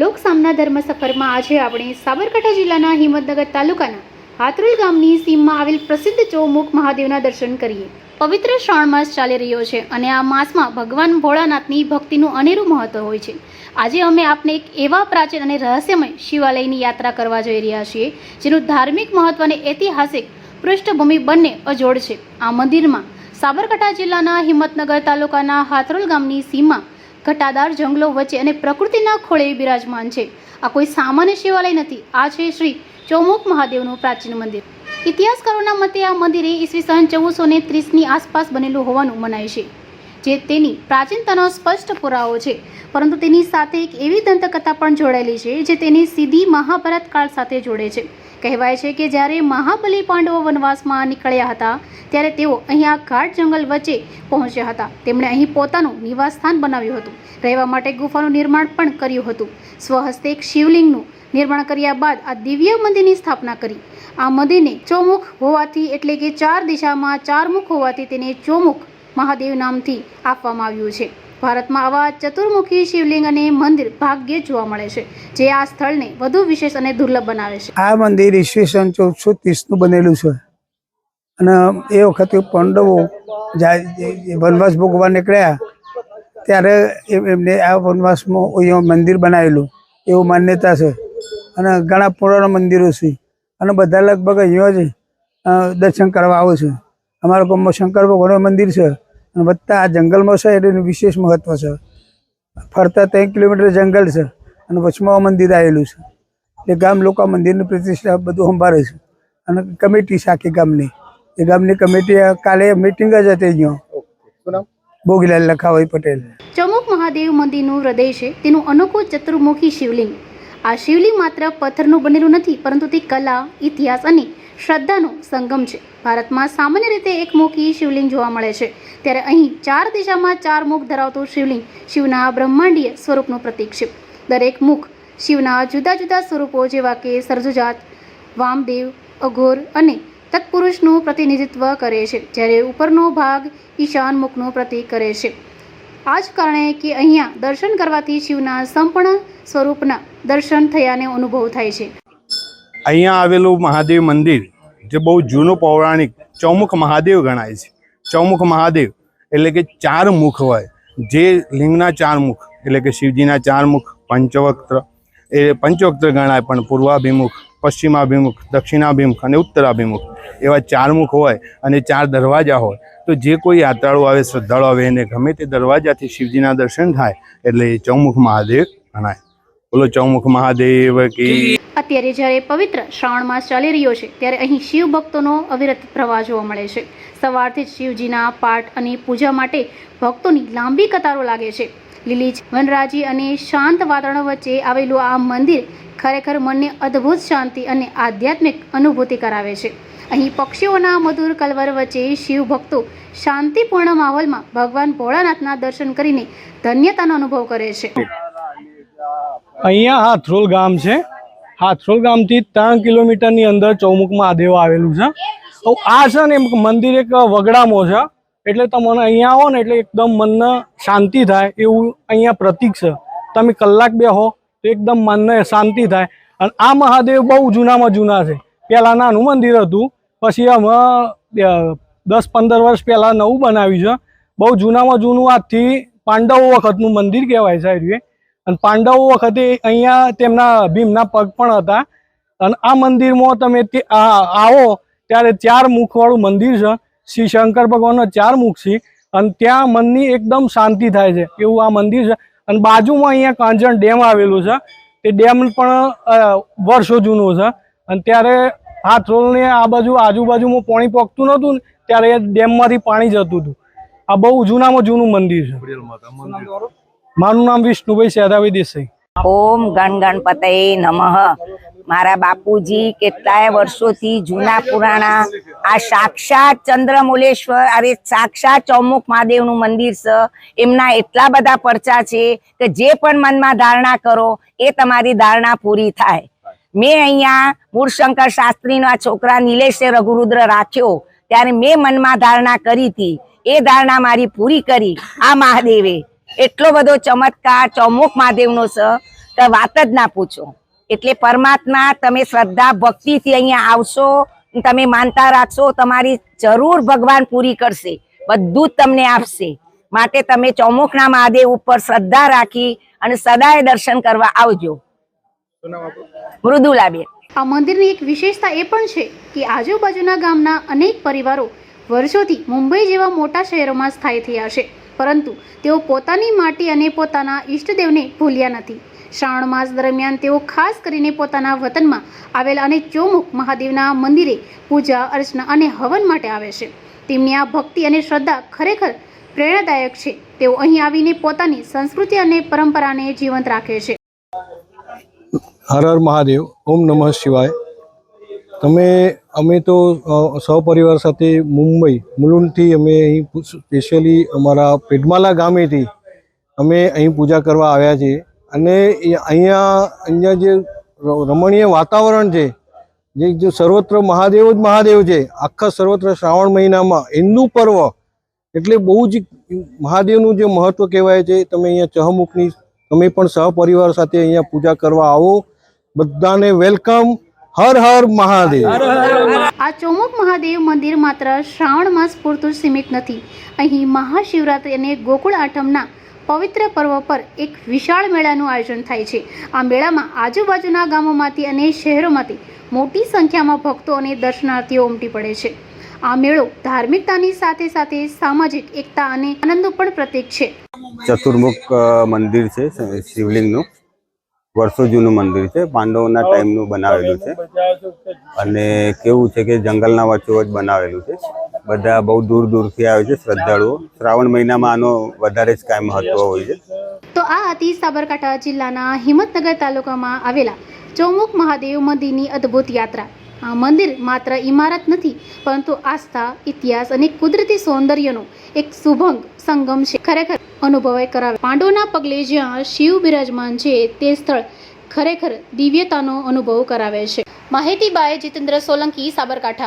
લોક સામના ધર્મ સફરમાં આજે આપણે સાબરકાંઠા જિલ્લાના હિંમતનગર તાલુકાના હાથરોલ ગામની સીમમાં આવેલ પ્રસિદ્ધ ચોમુખ મહાદેવના દર્શન કરીએ. પવિત્ર શ્રાવણ માસ ચાલી રહ્યો છે અને આ માસમાં ભગવાન ભોળાનાથની ભક્તિનું અનેરું મહત્વ હોય છે. આજે અમે આપને એક એવા પ્રાચીન અને રહસ્યમય શિવાલયની યાત્રા કરવા જઈ રહ્યા છીએ, જેનું ધાર્મિક મહત્વ અને ઐતિહાસિક પૃષ્ઠભૂમિ બંને અજોડ છે. આ મંદિરમાં સાબરકાંઠા જિલ્લાના હિંમતનગર તાલુકાના હાથરોલ ગામની સીમા ઘટાદાર જંગલો વચ્ચે અને પ્રકૃતિના ખોળે બિરાજમાન છે. આ કોઈ સામાન્ય શિવાલય નથી. આ છે શ્રી ચોમુખ મહાદેવનું પ્રાચીન મંદિર. ઇતિહાસકારોના મતે આ મંદિરે ઈસવીસન ચૌદસો ને ત્રીસની આસપાસ બનેલું હોવાનું મનાય છે. જે તેની પ્રાચીનતાનો સ્પષ્ટ પુરાવો છે. પરંતુ તેની સાથે એક એવી દંતકથા પણ જોડાયેલી છે, જે તેની સીધી મહાભારત કાળ સાથે જોડે છે. કહેવાય છે કે જ્યારે મહાબલી પાંડવો વનવાસમાં નીકળ્યા હતા, ત્યારે તેઓ અહીં આ ઘાટ જંગલ વચ્ચે પહોંચ્યા હતા. તેમણે અહીં પોતાનું નિવાસસ્થાન બનાવ્યું હતું. રહેવા માટે ગુફાનું નિર્માણ પણ કર્યું હતું. સ્વહસ્તે એક શિવલિંગનું નિર્માણ કર્યા બાદ આ દિવ્ય મંદિરની સ્થાપના કરી. આ મંદિરને ચોમુખ હોવાથી એટલે કે ચાર દિશામાં ચારમુખ હોવાથી તેને ચોમુખ મહાદેવ નામથી આપવામાં આવ્યું છે. ભારતમાં આવા ચતુર્મુખી શિવલિંગ અને મંદિર ભાગ્યે જોવા મળે છે, જે આ સ્થળને વધુ વિશેષ અને દુર્લભ બનાવે છે. આ મંદિર ઈસવીસન ચૌદસો ત્રીસનું બનેલું છે. અને એ વખતે પાંડવો વનવાસ ભોગવા નીકળ્યા, ત્યારે એમ- એમને આ વનવાસમાં અહીંયા મંદિર બનાવેલું, એવું માન્યતા છે. અને ઘણા પુરાણા મંદિરો છે. અને બધા લગભગ અહીંયા જ દર્શન કરવા આવે છે. અમારા ગામમાં શંકર ભગવાનનું મંદિર છે. અને વધતા આ જંગલમાં છે એટલે એનું વિશેષ મહત્વ છે. ફરતા ત્રણ કિલોમીટર જંગલ છે અને વચમાં મંદિર આવેલું છે. એટલે ગામ લોકો આ મંદિરની પ્રતિષ્ઠા બધું સંભાળે છે. અને કમિટી છે આખી ગામની. એ ગામની કમિટી આ કાલે મિટિંગ જ હતી અહીંયા. ભોગીલાલ લખાભાઈ પટેલ. ચમુક મહાદેવ મંદિરનું હૃદય છે. તેનું અનોખું ચતુર્મુખી શિવલિંગ. આ શિવલિંગ માત્ર પથ્થરનું બનેલું નથી, પરંતુ તે કલા, ઇતિહાસ અને શ્રદ્ધાનો સંગમ છે. ભારતમાં સામાન્ય રીતે એકમુખી શિવલિંગ જોવા મળે છે. ત્યારે અહીં ચાર દિશામાં ચાર મુખ ધરાવતું શિવલિંગ શિવના બ્રહ્માંડીય સ્વરૂપનું પ્રતીક છે. દરેક મુખ શિવના જુદા જુદા સ્વરૂપો જેવા કે સરજુજાત, વામદેવ, અઘોર અને તત્પુરુષનું પ્રતિનિધિત્વ કરે છે, જ્યારે ઉપરનો ભાગ ઈશાન મુખનું પ્રતીક કરે છે. આ જ કારણે કે અહીંયા દર્શન કરવાથી શિવના સંપૂર્ણ સ્વરૂપના દર્શન થયાને અનુભવ થાય છે. અહીંયા આવેલું મહાદેવ મંદિર, જે બહુ જૂનું પૌરાણિક ચૌમુખ મહાદેવ ગણાય છે. ચૌમુખ મહાદેવ એટલે કે ચાર મુખ હોય. જે લિંગના ચાર મુખ, એટલે કે શિવજીના ચાર મુખ, પંચવક્ત્ર, એ પંચવક્ત્ર ગણાય પણ પૂર્વાભિમુખ, પશ્ચિમાભિમુખ, દક્ષિણાભિમુખ અને ઉત્તરાભિમુખ એવા ચાર મુખ હોય અને ચાર દરવાજા હોય. તો જે કોઈ યાત્રાળુ આવે, શ્રદ્ધાળુ આવે, એને ગમે તે દરવાજાથી શિવજીના દર્શન થાય, એટલે એ ચૌમુખ મહાદેવ ગણાય. બોલો ચૌમુખ મહાદેવ કી અત્યારે જ્યારે પવિત્ર શ્રાવણ માસ ચાલી રહ્યો છે, ત્યારે અહીં શિવ ભક્તોનો અવિરત પ્રવાહ જોવા મળે છે. સવારથી જ શિવજીના પાઠ અને પૂજા માટે ભક્તોની લાંબી કતારો લાગે છે. લીલી વનરાજી અને શાંત વાતાવરણ વચ્ચે આવેલું આ મંદિર ખરેખર મનને અદ્ભુત શાંતિ અને આધ્યાત્મિક અનુભૂતિ કરાવે છે. અહીં પક્ષીઓના મધુર કલવર વચ્ચે શિવ ભક્તો શાંતિપૂર્ણ માહોલમાં ભગવાન ભોળાનાથના દર્શન કરીને ધન્યતાનો અનુભવ કરે છે. અહીંયા હાથરોલ ગામ છે. હાથરોલ ગામથી ત્રણ કિલોમીટરની અંદર ચૌમુખ મહાદેવ આવેલું છે. આ છે ને મંદિર એક વગડામાં છે. એટલે તમને અહીંયા આવો ને એટલે એકદમ મનને શાંતિ થાય એવું અહીંયા પ્રતીક છે. તમે કલાક બે હો તો એકદમ મનને શાંતિ થાય. અને આ મહાદેવ બહુ જૂનામાં જૂના છે. પહેલાં નાનું મંદિર હતું. પછી અમે દસ પંદર વર્ષ પહેલાં નવું બનાવ્યું છે. બહુ જૂનામાં જૂનું આજથી પાંડવો વખતનું મંદિર કહેવાય સાહેબ આ અને પાંડવો વખતે અહીંયા તેમના ભીમના પગ પણ હતા. અને આ મંદિરમાં તમે આવો ત્યારે ચાર મુખવાળું મંદિર છે. શ્રી શંકર ભગવાનનો ચાર મુખ છે. અને ત્યાં મનની એકદમ શાંતિ થાય છે. એવું આ મંદિર છે. અને બાજુમાં અહીંયા કાંજણ ડેમ આવેલું છે. તે ડેમ પણ વર્ષો જૂનો છે. અને ત્યારે હાથરોલને આ બાજુ આજુબાજુમાં પાણી પોકતું નહોતું ત્યારે ડેમમાંથી પાણી જતું હતું. આ બહુ જૂનામાં જૂનું મંદિર છે. મારું નામ વિષ્ણુભાઈ સેદાભાઈ દેસાઈ. ઓમ ગણ ગણપતે નમઃ. મારા બાપુજી કેટલાય વર્ષોથી જૂના પુરાણા. આ સાક્ષાત ચંદ્રમુલેશ્વર અરે સાક્ષાત ચૌમુખ મહાદેવનું મંદિર છે. એમના એટલા બધા પરચા છે કે જે પણ મનમાં ધારણા કરો, એ તમારી ધારણા પૂરી થાય. મેં અહીંયા મૂળશંકર શાસ્ત્રીના છોકરા નિલેશે રઘુરુદ્ર રાખ્યો. ત્યારે મેં મનમાં ધારણા કરી હતી. એ ધારણા મારી પૂરી કરી આ મહાદેવે. એટલો બધો ચમત્કાર ચોમુખ મહાદેવનો છે તો વાત જ ના પૂછો. એટલે પરમાત્મા તમે શ્રદ્ધા ભક્તિથી અહીંયા આવશો તમે માનતા રાખશો તમારી જરૂર ભગવાન પૂરી કરશે બધું જ તમને આપશે. માટે તમે ચોમુખના મહાદેવ ઉપર શ્રદ્ધા રાખી અને સદાય દર્શન કરવા આવજો. મૃદુલાબેન. આ મંદિરની એક વિશેષતા એ પણ છે કે આજુબાજુના ગામના અનેક પરિવારો વર્ષોથી મુંબઈ જેવા મોટા શહેરોમાં સ્થાયી થયા છે. પરંતુ તેઓ પોતાની માટી અને પોતાના ઈષ્ટદેવને ભૂલ્યા નથી. શ્રાવણ માસ દરમિયાન તેઓ ખાસ કરીને પોતાના વતનમાં આવેલા અને ચોમુખ મહાદેવના મંદિરે પૂજા, અર્ચના અને હવન માટે આવે છે. તેમની આ ભક્તિ અને શ્રદ્ધા ખરેખર પ્રેરણાદાયક છે. તેઓ અહીં આવીને પોતાની સંસ્કૃતિ અને પરંપરાને જીવંત રાખે છે. હર હર મહાદેવ. ઓમ નમઃ શિવાય. તમે, અમે તો સહપરિવાર સાથે મુંબઈ, મુલુંડથી અમે અહીં સ્પેશિયલી અમારા પેડમાલા ગામેથી અમે અહીં પૂજા કરવા આવ્યા છીએ. અને અહીંયા અહીંયા જે રમણીય વાતાવરણ છે, જે જે સર્વત્ર મહાદેવ જ મહાદેવ છે, આખા સર્વત્ર શ્રાવણ મહિનામાં એમનું પર્વ એટલે બહુ જ મહાદેવનું જે મહત્વ કહેવાય છે, તમે અહીંયા ચહમુખની, તમે પણ સહપરિવાર સાથે અહીંયા પૂજા કરવા આવો. બધાને વેલકમ. હર હર મહાદેવ. આ ચોમુક મહાદેવ મંદિર માત્ર શ્રાવણ માસ પૂરતું સીમિત નથી. અહીં મહાશિવરાત્રિ અને ગોકુળ આઠમના પવિત્ર પર્વ પર એક વિશાળ મેળાનું આયોજન થાય છે. આ મેળામાં આજુબાજુના ગામોમાંથી અને શહેરોમાંથી મોટી સંખ્યામાં ભક્તો અને દર્શનાર્થીઓ ઉમટી પડે છે. આ મેળો ધાર્મિકતાની સાથે સાથે સામાજિક એકતા અને આનંદનું પણ પ્રતીક છે. ચતુર્મુખ મંદિર છે શિવલિંગનું. વર્ષો જૂનું મંદિર છે. પાંડવોના ટાઈમનું બનાવેલું છે. અને કેવું છે કે જંગલના વચ્ચોવચ બનાવેલું છે. બધા બહુ દૂર દૂરથી આવે છે શ્રદ્ધાળુઓ. શ્રાવણ મહિનામાં આનો વધારે જ કાંઈ મહત્વ હોય છે. તો આ હતી સાબરકાંઠા જિલ્લાના હિંમતનગર તાલુકામાં આવેલા ચોમુખ મહાદેવ મંદિરની અદ્ભુત યાત્રા. આ મંદિર માત્ર ઇમારત નથી, પરંતુ આસ્થા, ઇતિહાસ અને કુદરતી સૌંદર્યનો એક સુભંગ સંગમ છે. ખરેખર અનુભવાય કરાવે. પાંડવોના પગલે જ્યાં શિવ બિરાજમાન છે, તે સ્થળ ખરેખર દિવ્યતાનો અનુભવ કરાવે છે. માહિતી બાય જીતેન્દ્ર સોલંકી, સાબરકાંઠા.